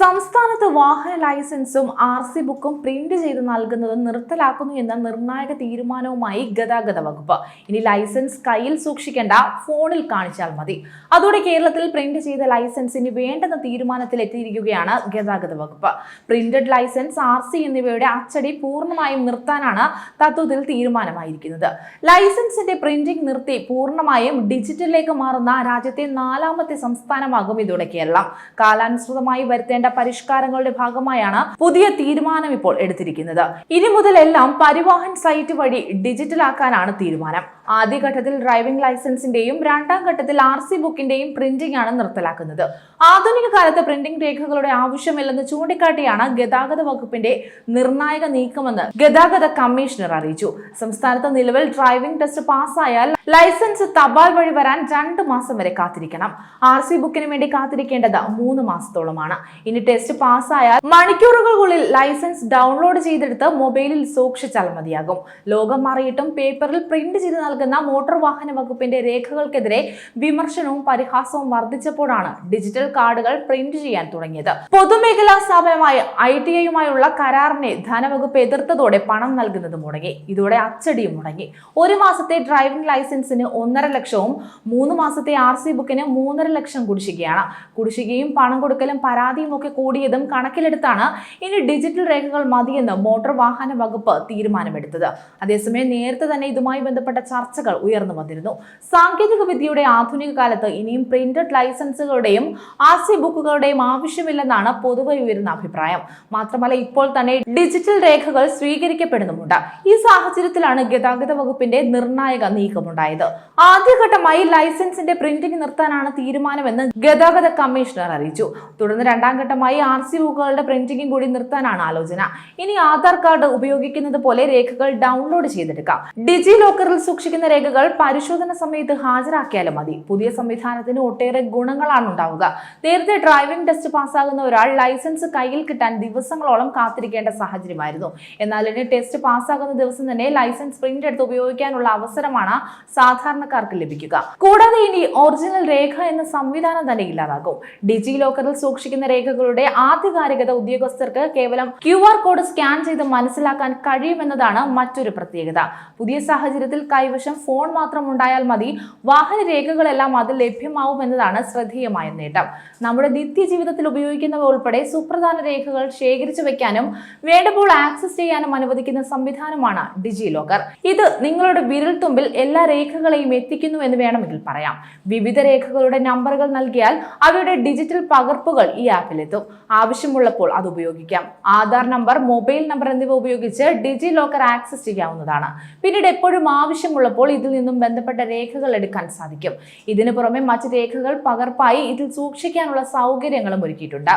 സംസ്ഥാനത്ത് വാഹന ലൈസൻസും ആർ സി ബുക്കും പ്രിന്റ് ചെയ്ത് നൽകുന്നത് നിർത്തലാക്കുന്നു എന്ന നിർണായക തീരുമാനവുമായി ഗതാഗത വകുപ്പ്. ഇനി ലൈസൻസ് കയ്യിൽ സൂക്ഷിക്കേണ്ട ഫോണിൽ കാണിച്ചാൽ മതി. അതോടെ കേരളത്തിൽ പ്രിന്റ് ചെയ്ത ലൈസൻസിന് വേണ്ടെന്ന തീരുമാനത്തിൽ എത്തിയിരിക്കുകയാണ് ഗതാഗത വകുപ്പ്. പ്രിന്റഡ് ലൈസൻസ് ആർ സി എന്നിവയുടെ അച്ചടി പൂർണമായും നിർത്താനാണ് തത്വത്തിൽ തീരുമാനമായിരിക്കുന്നത്. ലൈസൻസിന്റെ പ്രിന്റിംഗ് നിർത്തി പൂർണമായും ഡിജിറ്റലിലേക്ക് മാറുന്ന രാജ്യത്തെ നാലാമത്തെ സംസ്ഥാനമാകും ഇതോടെ കേരളം. കാലാനുസൃതമായി വരുത്തേണ്ട പരിഷ്കാരങ്ങളുടെ ഭാഗമായാണ് പുതിയ തീരുമാനം ഇപ്പോൾ എടുത്തിരിക്കുന്നത്. ഇനി മുതൽ എല്ലാം പരിവാഹൻ സൈറ്റ് വഴി ഡിജിറ്റലാക്കാനാണ് തീരുമാനം. ആദ്യഘട്ടത്തിൽ ഡ്രൈവിംഗ് ലൈസൻസിന്റെയും രണ്ടാം ഘട്ടത്തിൽ ആർ സി ബുക്കിന്റെയും പ്രിന്റിംഗ് ആണ് നിർത്തലാക്കുന്നത്. ആധുനിക കാലത്ത് പ്രിന്റിംഗ് രേഖകളുടെ ആവശ്യമില്ലെന്ന് ചൂണ്ടിക്കാട്ടിയാണ് ഗതാഗത വകുപ്പിന്റെ നിർണായക നീക്കമെന്ന് ഗതാഗത കമ്മീഷണർ അറിയിച്ചു. സംസ്ഥാനത്ത് നിലവിൽ ഡ്രൈവിംഗ് ടെസ്റ്റ് പാസ്സായാൽ ലൈസൻസ് തപാൽ വഴി വരാൻ രണ്ട് മാസം വരെ കാത്തിരിക്കണം. ആർ സി ബുക്കിന് വേണ്ടി കാത്തിരിക്കേണ്ടത് മൂന്ന് മാസത്തോളമാണ്. ഇനി ടെസ്റ്റ് പാസ്സായാൽ മണിക്കൂറുകൾക്കുള്ളിൽ ലൈസൻസ് ഡൗൺലോഡ് ചെയ്തെടുത്ത് മൊബൈലിൽ സൂക്ഷിച്ചാൽ മതിയാകും. ലോകം മാറിയിട്ടും പേപ്പറിൽ പ്രിന്റ് ചെയ്ത് നൽകുന്ന മോട്ടോർ വാഹന വകുപ്പിന്റെ രേഖകൾക്കെതിരെ വിമർശനവും പരിഹാസവും വർദ്ധിച്ചപ്പോഴാണ് ഡിജിറ്റൽ കാർഡുകൾ പ്രിന്റ് ചെയ്യാൻ തുടങ്ങിയത്. പൊതുമേഖലാ സ്ഥാപനമായ ഐ ടി ഐയുമായുള്ള കരാറിനെ ധനവകുപ്പ് എതിർത്തതോടെ പണം നൽകുന്നത് മുടങ്ങി. ഇതോടെ അച്ചടിയും മുടങ്ങി. ഒരു മാസത്തെ ഡ്രൈവിംഗ് ലൈസൻസിന് ഒന്നര ലക്ഷവും മൂന്ന് മാസത്തെ ആർ സി ബുക്കിന് മൂന്നര ലക്ഷം കുടിശ്ശികയാണ്. കുടിശ്ശികയും പണം കൊടുക്കലും പരാതിയും ഒക്കെ കൂടിയതും കണക്കിലെടുത്താണ് ഇനി ഡിജിറ്റൽ രേഖകൾ മതിയെന്ന് മോട്ടോർ വാഹന വകുപ്പ് തീരുമാനമെടുത്തത്. അതേസമയം നേരത്തെ തന്നെ ഇതുമായി ബന്ധപ്പെട്ട ചർച്ചകൾ ഉയർന്നു വന്നിരുന്നു. സാങ്കേതിക വിദ്യയുടെ ആധുനിക കാലത്ത് ഇനിയും പ്രിന്റഡ് ലൈസൻസുകളുടെയും ആർ സി ബുക്കുകളുടെയും ആവശ്യമില്ലെന്നാണ് പൊതുവെ ഉയരുന്ന അഭിപ്രായം. മാത്രമല്ല ഇപ്പോൾ തന്നെ ഡിജിറ്റൽ രേഖകൾ സ്വീകരിക്കപ്പെടുന്നുമുണ്ട്. ഈ സാഹചര്യത്തിലാണ് ഗതാഗത വകുപ്പിന്റെ നിർണായക നീക്കമുണ്ടായത്. ആദ്യഘട്ടമായി ലൈസൻസിന്റെ പ്രിന്റിംഗ് നിർത്താനാണ് തീരുമാനമെന്ന് ഗതാഗത കമ്മീഷണർ അറിയിച്ചു. തുടർന്ന് രണ്ടാം ഘട്ടമായി ആർ സി ബുക്കുകളുടെ പ്രിന്റിംഗും കൂടി നിർത്താനാണ് ആലോചന. ഇനി ആധാർ കാർഡ് ഉപയോഗിക്കുന്നത് പോലെ രേഖകൾ ഡൗൺലോഡ് ചെയ്തെടുക്കാം. ഡിജി ലോക്കറിൽ സൂക്ഷിക്കുന്ന രേഖകൾ പരിശോധന സമയത്ത് ഹാജരാക്കിയാലും മതി. പുതിയ സംവിധാനത്തിന് ഒട്ടേറെ ഗുണങ്ങളാണ് ഉണ്ടാവുക. നേരത്തെ ഡ്രൈവിംഗ് ടെസ്റ്റ് പാസ്സാകുന്ന ഒരാൾ ലൈസൻസ് കയ്യിൽ കിട്ടാൻ ദിവസങ്ങളോളം കാത്തിരിക്കേണ്ട സാഹചര്യമായിരുന്നു. എന്നാൽ ഇനി ടെസ്റ്റ് പാസ്സാകുന്ന ദിവസം തന്നെ ലൈസൻസ് പ്രിന്റ് എടുത്ത് ഉപയോഗിക്കാനുള്ള അവസരമാണ് സാധാരണക്കാർക്ക് ലഭിക്കുക. കൂടാതെ ഇനി ഒറിജിനൽ രേഖ എന്ന സംവിധാനം തന്നെ ഇല്ലാതാകും. ഡിജി ലോക്കറിൽ സൂക്ഷിക്കുന്ന രേഖകളുടെ ആധികാരികത ഉദ്യോഗസ്ഥർക്ക് കേവലം ക്യു ആർ കോഡ് സ്കാൻ ചെയ്ത് മനസ്സിലാക്കാൻ കഴിയുമെന്നതാണ് മറ്റൊരു പ്രത്യേകത. പുതിയ സാഹചര്യത്തിൽ കൈവശം ഫോൺ മാത്രം ഉണ്ടായാൽ മതി. വാഹന രേഖകളെല്ലാം അതിൽ ലഭ്യമാവുമെന്നതാണ് ശ്രദ്ധേയമായ നേട്ടം. നമ്മുടെ നിത്യജീവിതത്തിൽ ഉപയോഗിക്കുന്നവ ഉൾപ്പെടെ സുപ്രധാന രേഖകൾ ശേഖരിച്ചു വെക്കാനും വേണ്ടപ്പോൾ ആക്സസ് ചെയ്യാനും അനുവദിക്കുന്ന സംവിധാനമാണ് ഡിജി ലോക്കർ ഇത് നിങ്ങളുടെ വിരൽത്തുമ്പിൽ എല്ലാ രേഖകളെയും എത്തിക്കുന്നു എന്ന് വേണമെങ്കിൽ പറയാം. വിവിധ രേഖകളുടെ നമ്പറുകൾ നൽകിയാൽ അവയുടെ ഡിജിറ്റൽ പകർപ്പുകൾ ഈ ആപ്പിലെത്തും. ആവശ്യമുള്ളപ്പോൾ അത് ഉപയോഗിക്കാം. ആധാർ നമ്പർ മൊബൈൽ നമ്പർ എന്നിവ ഉപയോഗിച്ച് ഡിജി ലോക്കർ ആക്സസ് ചെയ്യാവുന്നതാണ്. പിന്നീട് എപ്പോഴും ആവശ്യമുള്ളപ്പോൾ ഇതിൽ നിന്നും ബന്ധപ്പെട്ട രേഖകൾ എടുക്കാൻ സാധിക്കും. ഇതിനു പുറമെ മറ്റ് രേഖകൾ പകർപ്പായി ഇതിൽ സൂക്ഷിക്കാനുള്ള സൗകര്യങ്ങളും ഒരുക്കിയിട്ടുണ്ട്.